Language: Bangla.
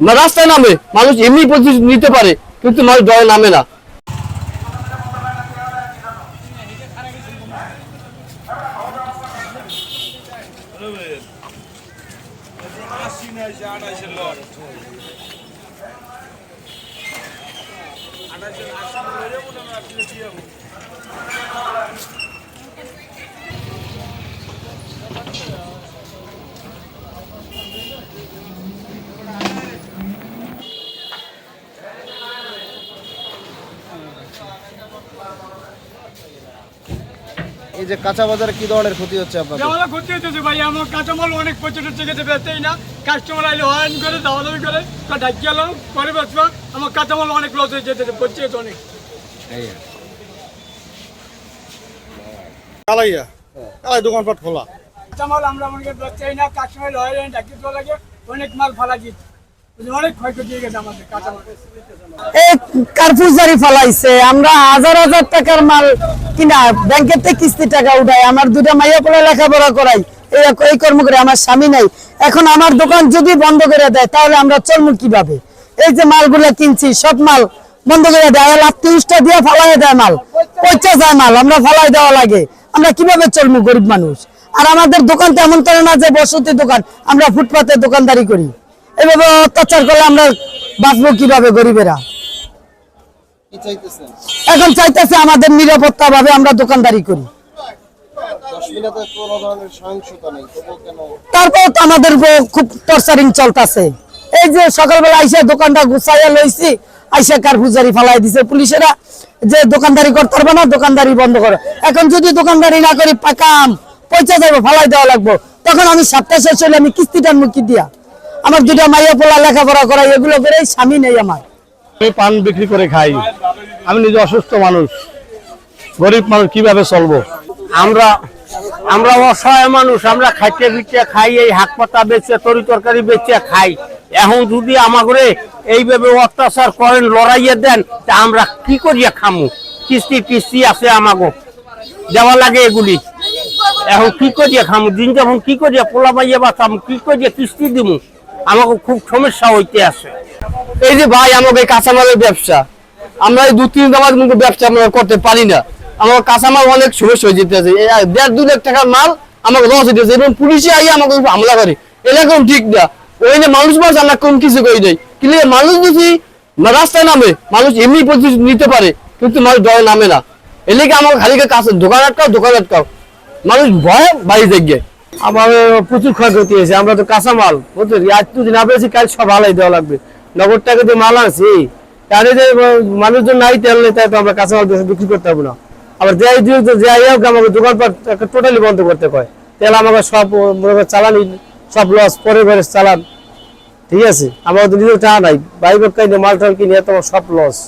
রাস্তায় নামে। মানুষ এমনি প্রতিশোধ নিতে পারে কিন্তু মানুষ ডরে নামে না। এই যে কাঁচা বাজারে কি ধরনের ক্ষতি হচ্ছে আপনাদের? ক্ষতি হতেছে ভাই আমার কাঁচামাল অনেক পর্যটন থেকে বেচতেই না। কাস্টমার আইলে করে দাওয়া দাবি করে গেলাম পরে বেচবো। আমার কাঁচামাল অনেক লস হয়ে যেতেছে পড়ছে অনেক। কালাইয়া কালাই দোকানপাট খোলা। কাঁচামাল আমরা মনে করি বেচতেই না কাস্টমার ঢাকি দেওয়া লাগে অনেক মাল ফালা দিচ্ছে ফলাইছে, আমরা আমার এই দোকান যদি বন্ধ করে দেয়, তাহলে আমরা চলবো কীভাবে? এই যে মালগুলো কিনছি, সব মাল বন্ধ করে দেয় লাভ দিয়ে ফালাই দেয় মাল। পচা যায় মাল, আমরা ফালাই দেওয়া লাগে। আমরা কীভাবে চলবো গরিব মানুষ? আর আমাদের দোকান তো এমন করে না যে বসতি দোকান, আমরা ফুটপাতে দোকানদারি করি। এভাবে অত্যাচার করলে আমরা বাঁচবো কীভাবে গরিবেরা? এখন চাইতেছে আমাদের নিরাপত্তা ভাবে আমরা দোকানদারি করি। তারপর তো আমাদের খুব টর্চারিং চলতেছে। এই যে সকালবেলা আইসা দোকানটা গুছাইয়া লইছি আইসা কারফুজারি ফালাই দিছে পুলিশেরা যে দোকানদারি করতে পারবে না দোকানদারি বন্ধ করো। এখন যদি দোকানদারি না করি পাকাম পয়সা যাব ফালাই দেওয়া লাগবো। তখন আমি সাতটা শেষ হলে আমি কিস্তিটার মুখি দিয়া? আমার দুটা মাইয়া পোলা লেখাপড়া করা এগুলো করে স্বামী নেই আমার। আমি পান বিক্রি করে খাই। আমি নিজে অসুস্থ মানুষ। গরিব মানুষ, কীভাবে চলবো? আমরা আমরা অসহায় মানুষ, আমরা খাইতে পিঠে খাই, এই হাক পাতা বেচে, তরি তরকারি বেচে খাই। এখন যদি আমাগরে এইভাবে অত্যাচার করেন, লড়াইয়ে দেন, তা আমরা কি করিয়া খামু? কিস্তি কিস্তি আছে আমাগো। দেওয়া লাগে এগুলি। এখন কি করিয়া খামু? দিন যখন কি করিয়া পোলা বাইয়া বাঁচাম? কি করিয়া কিস্তি দিমু? আমাকে খুব সমস্যা হইতে আছে। এই যে ভাই, আমাকে কাঁচামালের ব্যবসা। আমরা দু তিন কিন্তু ব্যবসা আমরা করতে পারি না। আমার কাঁচামাল অনেক সমস্যা হয়ে যেতে আছে দেড় দু লাখ টাকার মাল আমাকে লস হইতেছে এবং পুলিশে আইয়ে আমাকে হামলা করে। এরকম ঠিক না। ওই যে মানুষ মাস আমরা কোন কিছু করি নাই। কিন্তু মানুষ যদি রাস্তায় নামে, মানুষ এমনি প্রতিশোধ নিতে পারে, কিন্তু মানুষ ডরে নামে না। এলাকা আমার খালি কাছে দোকান আটকাও দোকান আটকাও? মানুষ ভয় বাড়ি থেকে আমার প্রচুর ক্ষয়ক্ষতি হয়েছে। আমরা তো কাঁচামাল, বুঝলি? আজ তুই না পেয়েছি কাল সব হালাই দেওয়া লাগবে। মাল তাহলে যে মানুষজন নাই তেল নেই, তাই তো আমরা বিক্রি করতে পারব না। আবার যাই দিয়ে যাই হোক, আমাকে দোকানপাট টোটালি বন্ধ করতে কয়। তেল আমাকে সব চালানি, সব লস পরে চালান। ঠিক আছে? আমার তো নিজের টাকা নাই। বাইক মাল টাল কিনে তোমার সব লস